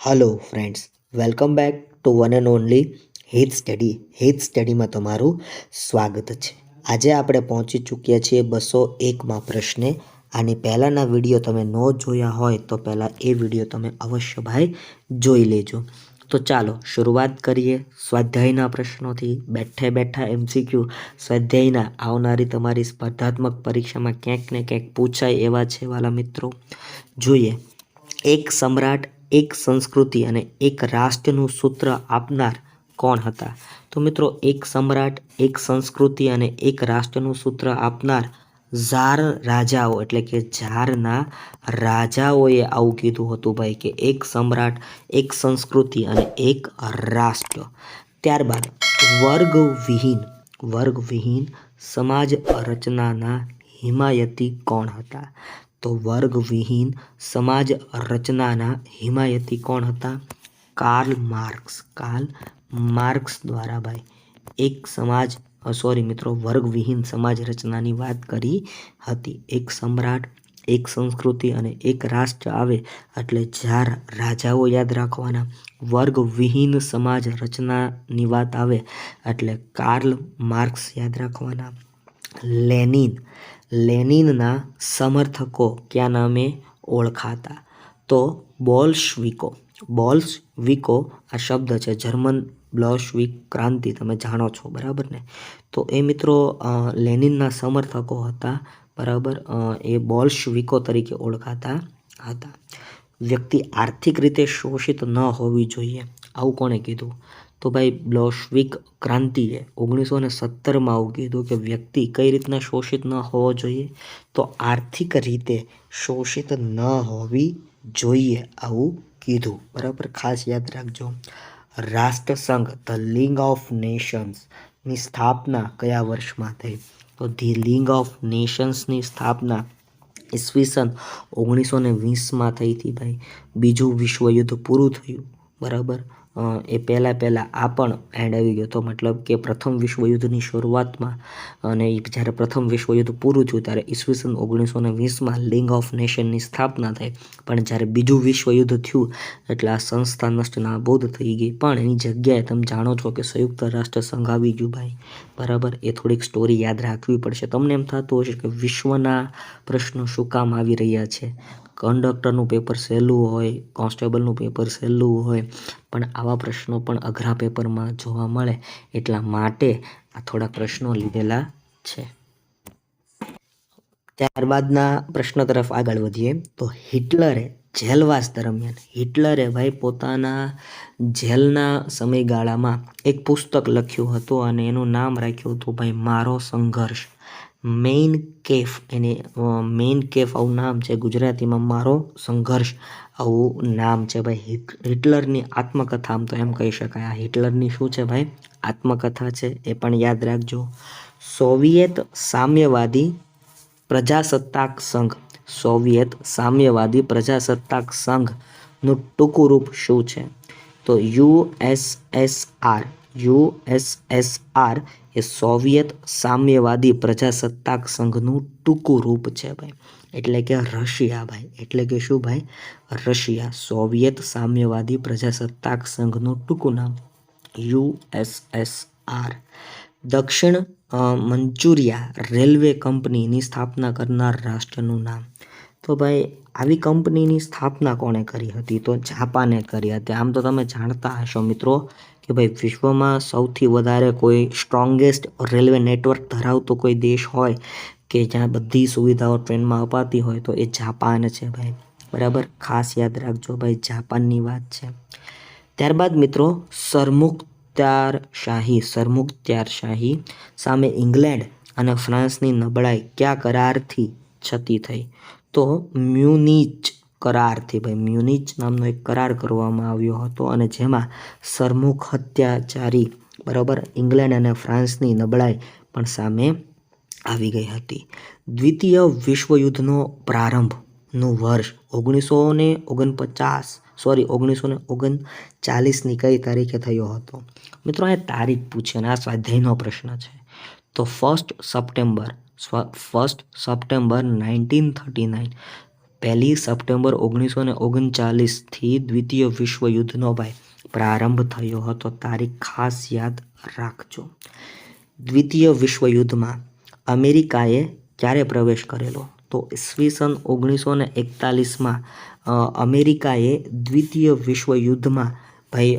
Hello friends welcome back to one and only હેથ study હેથ સ્ટડીમાં તમારું સ્વાગત છે. આજે આપણે પહોંચી ચૂક્યા છીએ બસો એકમાં પ્રશ્ને. આની પહેલાંના વીડિયો તમે ન જોયા હોય તો પહેલાં એ વીડિયો તમે અવશ્ય ભાઈ જોઈ લેજો. તો ચાલો શરૂઆત કરીએ સ્વાધ્યાયના પ્રશ્નોથી. બેઠે બેઠા એમસીક્યુ સ્વાધ્યાયના આવનારી તમારી સ્પર્ધાત્મક પરીક્ષામાં ક્યાંક ને ક્યાંક પૂછાય એવા છે વાલા મિત્રો. જોઈએ. એક સમ્રાટ, એક સંસ્કૃતિ અને એક રાષ્ટ્રનું સૂત્ર આપનાર કોણ હતા? તો મિત્રો, એક સમ્રાટ, એક સંસ્કૃતિ અને એક રાષ્ટ્રનું સૂત્ર આપનાર ઝાર રાજાઓ, એટલે કે ઝારના રાજાઓએ આવું કીધું હતું ભાઈ કે એક સમ્રાટ, એક સંસ્કૃતિ અને એક રાષ્ટ્ર. ત્યારબાદ વર્ગવિહીન વર્ગવિહીન સમાજ રચનાના હિમાયતી કોણ હતા? તો વર્ગવિહીન સમાજ રચનાના હિમાયતી કોણ હતા? Karl marks. કાર્લ માર્ક્સ દ્વારા ભાઈ, એક સમાજ સોરી મિત્રો, વર્ગવિહીન સમાજ રચનાની વાત કરી હતી. એક સમ્રાટ, એક સંસ્કૃતિ અને એક રાષ્ટ્ર આવે એટલે ચાર રાજાઓ યાદ રાખવાના. વર્ગવિહીન સમાજ રચનાની વાત આવે એટલે કાર્લ માર્ક્સ યાદ રાખવાના. લેનિન, લેનિનના સમર્થકો ક્યાં નામે ઓળખાતા? તો બોલ્શવિકો. બોલ્શવિકો આ શબ્દ છે. જર્મન બ્લોશવિક ક્રાંતિ તમે જાણો છો, બરાબર ને? તો એ મિત્રો લેનિનના સમર્થકો હતા, બરાબર? એ બોલ્શવિકો તરીકે ઓળખાતા હતા. વ્યક્તિ આર્થિક રીતે શોષિત ન હોવી જોઈએ. આવું કોણે કીધું? તો ભાઈ, બ્લોશવિક ક્રાંતિએ ઓગણીસો ને સત્તરમાં આવું કીધું કે વ્યક્તિ કઈ રીતના શોષિત ન હોવો જોઈએ? તો આર્થિક રીતે શોષિત ન હોવી જોઈએ આવું કીધું. બરાબર? ખાસ યાદ રાખજો. રાષ્ટ્રસંઘ, ધ લિંગ ઓફ નેશન્સની સ્થાપના કયા વર્ષમાં થઈ? તો ધી લિંગ ઓફ નેશન્સની સ્થાપના ઈસવીસન ઓગણીસો ને વીસમાં થઈ હતી ભાઈ. બીજું વિશ્વયુદ્ધ પૂરું થયું. બરાબર? એ પહેલાં પહેલાં આ પણ એન્ડ આવી ગયો. હતો મતલબ કે પ્રથમ વિશ્વયુદ્ધની શરૂઆતમાં અને જ્યારે પ્રથમ વિશ્વયુદ્ધ પૂરું થયું ત્યારે ઈસવીસન ઓગણીસો ને વીસમાં લિંગ ઓફ નેશનની સ્થાપના થઈ. પણ જ્યારે બીજું વિશ્વયુદ્ધ થયું, એટલે આ સંસ્થા નષ્ટ નાબૂદ થઈ ગઈ. પણ એની જગ્યાએ તમે જાણો છો કે સંયુક્ત રાષ્ટ્ર સંઘ આવી ગયું ભાઈ. બરાબર? એ થોડીક સ્ટોરી યાદ રાખવી પડશે. તમને એમ થતું હશે કે વિશ્વના પ્રશ્નો શું કામ આવી રહ્યા છે? કંડક્ટરનું પેપર સહેલું હોય, કોન્સ્ટેબલનું પેપર સહેલું હોય, પણ આવા પ્રશ્નો પણ અઘરા પેપરમાં જોવા મળે એટલા માટે આ થોડા પ્રશ્નો લીધેલા છે. ત્યારબાદના પ્રશ્ન તરફ આગળ વધીએ. તો હિટલરે જેલવાસ દરમિયાન, હિટલરે ભાઈ પોતાના જેલના સમયગાળામાં એક પુસ્તક લખ્યું હતું અને એનું નામ રાખ્યું હતું, ભાઈ મારો સંઘર્ષ. મેઇન કેફ, એને મેઇન કેફ આવું નામ છે ગુજરાતીમાં, મારો સંઘર્ષ આવું નામ છે ભાઈ. હિટલરની આત્મકથા આમ તો એમ કહી શકાય. આ હિટલરની શું છે ભાઈ? આત્મકથા છે, એ પણ યાદ રાખજો. સોવિયેત સામ્યવાદી પ્રજાસત્તાક સંઘ. સોવિયેત સામ્યવાદી પ્રજાસત્તાક સંઘનું ટૂંકું રૂપ શું છે? તો યુએસએસઆર યુએસએસઆર એ સોવિયત સામ્યવાદી પ્રજાસત્તાક સંઘનું ટૂંકું રૂપ છે ભાઈ. એટલે કે રશિયા ભાઈ. એટલે કે શું ભાઈ? રશિયા. સોવિયત સામ્યવાદી પ્રજાસત્તાક સંઘનું ટૂંકું નામ યુએસએસઆર દક્ષિણ મંચુરિયા રેલવે કંપનીની સ્થાપના કરનાર રાષ્ટ્રનું નામ. તો ભાઈ, આવી કંપનીની સ્થાપના કોણે કરી હતી? તો જાપાને કરી હતી. આમ તો તમે જાણતા હશો મિત્રો કે ભાઈ વિશ્વમાં સૌથી વધારે કોઈ સ્ટ્રોંગેસ્ટ રેલવે નેટવર્ક ધરાવતો કોઈ દેશ હોય કે જ્યાં બધી સુવિધાઓ ટ્રેનમાં અપાતી હોય તો એ જાપાન છે ભાઈ. બરાબર? ખાસ યાદ રાખજો ભાઈ, જાપાનની વાત છે. ત્યારબાદ મિત્રો, સરમુખત્યાર શાહી સરમુખત્યાર શાહી સામે ઇંગ્લેન્ડ અને ફ્રાન્સની નબળાઈ કયા કરારથી છતી થઈ? તો મ્યુનિચ કરારથી ભાઈ, મ્યુનિચ નામનો એક કરાર કરવામાં આવ્યો હતો અને જેમાં સરમુખ હત્યાચારી, બરાબર, ઇંગ્લેન્ડ અને ફ્રાન્સની નબળાઈ પણ સામે આવી ગઈ હતી. દ્વિતીય વિશ્વયુદ્ધનો પ્રારંભનું વર્ષ ઓગણીસો ને ઓગણપચાસ સોરી ઓગણીસો ને ઓગણચાલીસની કઈ તારીખે થયો હતો? મિત્રો આ તારીખ પૂછે અને આ સ્વાધ્યાયનો પ્રશ્ન છે. તો first September first September nineteen thirty nine પહેલી સપ્ટેમ્બર ઓગણીસો ને ઓગણચાલીસથી દ્વિતીય વિશ્વયુદ્ધનો ભાઈ પ્રારંભ થયો હતો. તારીખ ખાસ યાદ રાખજો. દ્વિતીય વિશ્વયુદ્ધમાં અમેરિકાએ ક્યારે પ્રવેશ કરેલો? તો ઈસવીસન ઓગણીસો ને એકતાલીસમાં અમેરિકાએ દ્વિતીય વિશ્વયુદ્ધમાં ભાઈ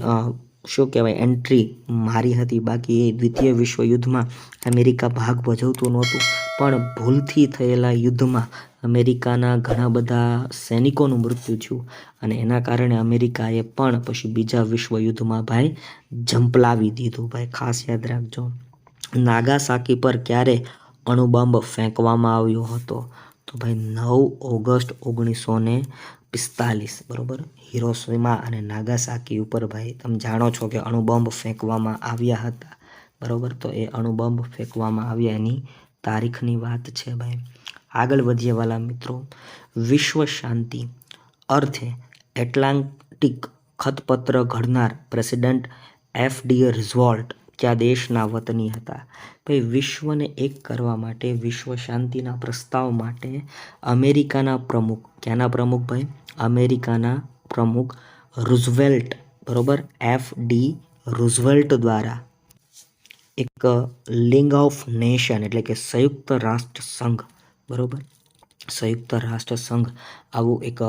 શું કહેવાય, એન્ટ્રી મારી હતી. બાકી એ દ્વિતીય વિશ્વયુદ્ધમાં અમેરિકા ભાગ ભજવતું નહોતું. પણ ભૂલથી થયેલા યુદ્ધમાં અમેરિકાના ઘણા બધા સૈનિકોનું મૃત્યુ થયું અને એના કારણે અમેરિકાએ પણ પછી બીજા વિશ્વયુદ્ધમાં ભાઈ ઝંપલાવી દીધું. ભાઈ, ખાસ યાદ રાખજો. નાગાસાકી પર ક્યારે અણુબંબ ફેંકવામાં આવ્યો હતો? તો ભાઈ, નવ ઓગસ્ટ ઓગણીસો ને પિસ્તાલીસ, બરાબર? હિરોસીમા અને નાગાસાકી ઉપર ભાઈ, તમે જાણો છો કે અણુબંબ ફેંકવામાં આવ્યા હતા, બરાબર? તો એ અણુબંબ ફેંકવામાં આવ્યા એની તારીખની વાત છે ભાઈ. આગળ વધીએ વાલા મિત્રો. વિશ્વ શાંતિ. અર્થે એટલાન્ટિક ખતપત્ર ઘડનાર પ્રેસિડેન્ટ એફ ડી રિઝોલ્ટ કયા દેશના વતની હતા. ભાઈ, વિશ્વને એક કરવા માટે, વિશ્વ શાંતિના પ્રસ્તાવ માટે અમેરિકાના પ્રમુખ, ક્યાંના પ્રમુખ ભાઈ? અમેરિકાના પ્રમુખ રૂઝવેલ્ટ, બરોબર? એફ ડી રૂઝવેલ્ટ દ્વારા. એક લિંગ ઓફ નેશન એટલે કે સંયુક્ત રાષ્ટ્ર સંઘ બરોબર? સંયુક્ત રાષ્ટ્ર સંઘ આવું એક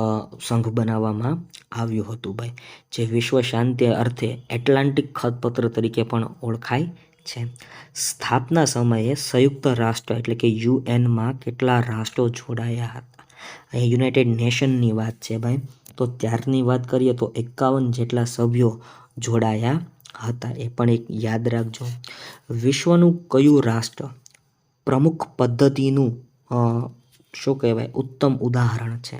સંઘ બનાવવામાં આવ્યું હતું ભાઈ, જે વિશ્વ શાંતિ અર્થે એટલાન્ટિક ખતપત્ર તરીકે પણ ઓળખાય છે. સ્થાપના સમયે સંયુક્ત રાષ્ટ્ર એટલે કે યુએનમાં કેટલા રાષ્ટ્રો જોડાયા હતા? અહીં યુનાઇટેડ નેશનની વાત છે ભાઈ, તો ત્યારની વાત કરીએ તો એકાવન જેટલા સભ્યો જોડાયા હતા, એ પણ એક યાદ રાખજો. વિશ્વનું કયું રાષ્ટ્ર? પ્રમુખ પદ્ધતિનું શું કહેવાય, ઉત્તમ ઉદાહરણ છે.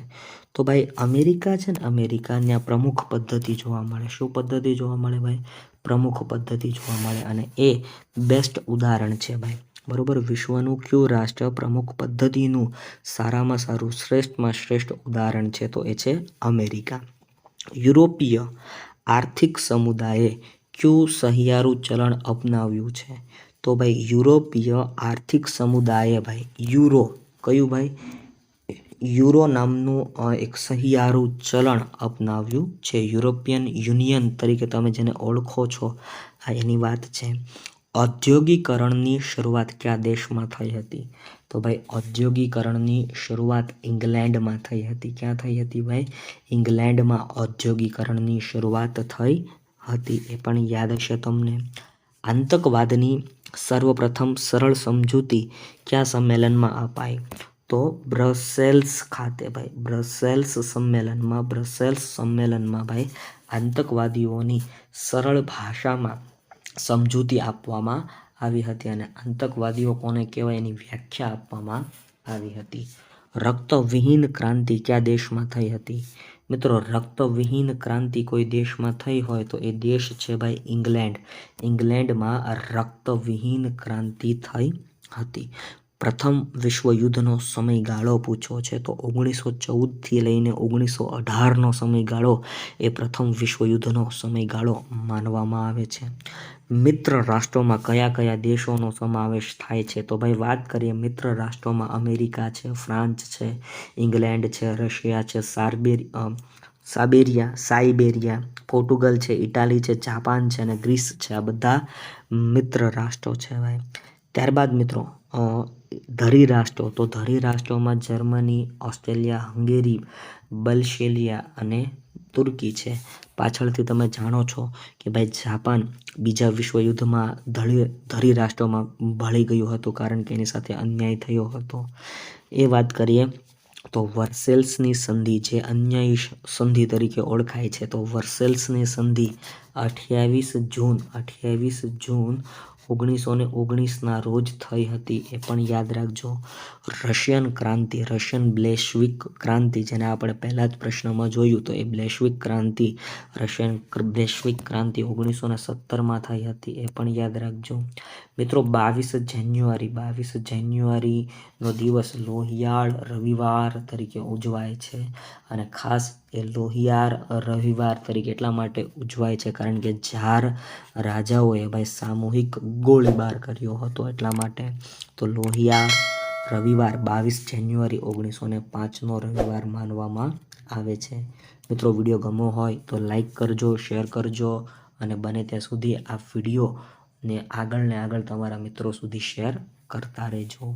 તો ભાઈ, અમેરિકા છે ને અમેરિકા ત્યાં પ્રમુખ પદ્ધતિ જોવા મળે. શું પદ્ધતિ જોવા મળે ભાઈ? પ્રમુખ પદ્ધતિ જોવા મળે અને એ બેસ્ટ ઉદાહરણ છે ભાઈ. બરોબર? વિશ્વનું કયું રાષ્ટ્ર પ્રમુખ પદ્ધતિનું સારામાં સારું, શ્રેષ્ઠમાં શ્રેષ્ઠ ઉદાહરણ છે? તો એ છે અમેરિકા. યુરોપીય આર્થિક સમુદાયે કયું સહિયારું ચલણ અપનાવ્યું છે? તો ભાઈ, યુરોપીય આર્થિક સમુદાયે ભાઈ, યુરો કયું ભાઈ? યુરો નામનું એક સહિયારું ચલણ અપનાવ્યું છે. યુરોપિયન યુનિયન તરીકે તમે જેને ઓળખો છો, આ એની વાત છે. ઔદ્યોગિકરણની શરૂઆત કયા દેશમાં થઈ હતી? તો ભાઈ, ઔદ્યોગિકરણની શરૂઆત ઇંગ્લેન્ડમાં થઈ હતી. ક્યાં થઈ હતી ભાઈ? ઇંગ્લેન્ડમાં ઔદ્યોગિકરણની શરૂઆત થઈ હતી. એ પણ યાદ હશે તમને. આતંકવાદની સર્વપ્રથમ સરળ સમજૂતી કયા સંમેલનમાં અપાઈ? તો બ્રસેલ્સ ખાતે ભાઈ, બ્રસેલ્સ સંમેલનમાં બ્રસેલ્સ સંમેલનમાં ભાઈ, આતંકવાદીઓની સરળ ભાષામાં સમજૂતી આપવામાં આવી હતી અને આતંકવાદીઓ કોને કહેવાય એની વ્યાખ્યા આપવામાં આવી હતી. રક્તવિહીન ક્રાંતિ કયા દેશમાં થઈ હતી? મિત્રો, રક્તવિહીન ક્રાંતિ કોઈ દેશમાં થઈ હોય તો એ દેશ છે ભાઈ ઇંગ્લેન્ડ. ઇંગ્લેન્ડમાં રક્તવિહીન ક્રાંતિ થઈ હતી. પ્રથમ વિશ્વયુદ્ધનો સમયગાળો પૂછ્યો છે તો ઓગણીસો ચૌદથી લઈને ઓગણીસો અઢારનો સમયગાળો એ પ્રથમ વિશ્વયુદ્ધનો સમયગાળો માનવામાં આવે છે. મિત્ર રાષ્ટ્રોમાં કયા કયા દેશોનો સમાવેશ થાય છે? તો ભાઈ વાત કરીએ મિત્ર રાષ્ટ્રોમાં અમેરિકા છે, ફ્રાન્સ છે, ઇંગ્લેન્ડ છે, રશિયા છે, સાર્બેર સાબેરિયા, સાઇબેરિયા, પોર્ટુગલ છે, ઇટાલી છે, જાપાન છે અને ગ્રીસ છે. આ બધા મિત્ર રાષ્ટ્રો છે ભાઈ. ત્યારબાદ મિત્રો ધરી રાષ્ટ્રો. તો ધરી રાષ્ટ્રોમાં જર્મની, ઓસ્ટ્રેલિયા, હંગેરી, બલ્શેલિયા અને તુર્કી છે. પાછળથી તમે જાણો છો કે ભાઈ જાપાન બીજા વિશ્વયુદ્ધમાં ધળી, ધરી રાષ્ટ્રોમાં ભળી ગયું હતું કારણ કે એની સાથે અન્યાય થયો હતો. એ વાત કરીએ તો વર્સેલ્સની સંધિ જે અન્યાયી સંધિ તરીકે ઓળખાય છે તો વર્સેલ્સની સંધિ અઠ્યાવીસ જૂન અઠ્યાવીસ જૂન ઓગણીસો ને ઓગણીસના રોજ થઈ હતી. એ પણ યાદ રાખજો. રશિયન ક્રાંતિ, રશિયન બ્લેશવિક ક્રાંતિ, જેને આપણે પહેલાં જ પ્રશ્નમાં જોયું તો એ બ્લેશવિક ક્રાંતિ, રશિયન બ્લેશવિક ક્રાંતિ ઓગણીસો ને સત્તરમાં થઈ હતી. એ પણ યાદ રાખજો. મિત્રો, બાવીસ જાન્યુઆરી, બાવીસ જાન્યુઆરીનો દિવસ લોહિયાળ રવિવાર તરીકે ઉજવાય છે અને ખાસ એ લોહિયાળ રવિવાર તરીકે એટલા માટે ઉજવાય છે કારણ કે જ્યાર રાજાઓએ ભાઈ સામૂહિક ગોળીબાર કર્યો હતો એટલા માટે. તો લોહિયાળ રવિવાર બાવીસ જાન્યુઆરી ઓગણીસો ને પાંચનો રવિવાર માનવામાં આવે છે. મિત્રો, વીડિયો ગમો હોય તો લાઈક કરજો, શેર કરજો અને બને ત્યાં સુધી આ વીડિયો ને આગળ ને આગળ તમારા મિત્રો સુધી શેર કરતા રહેજો.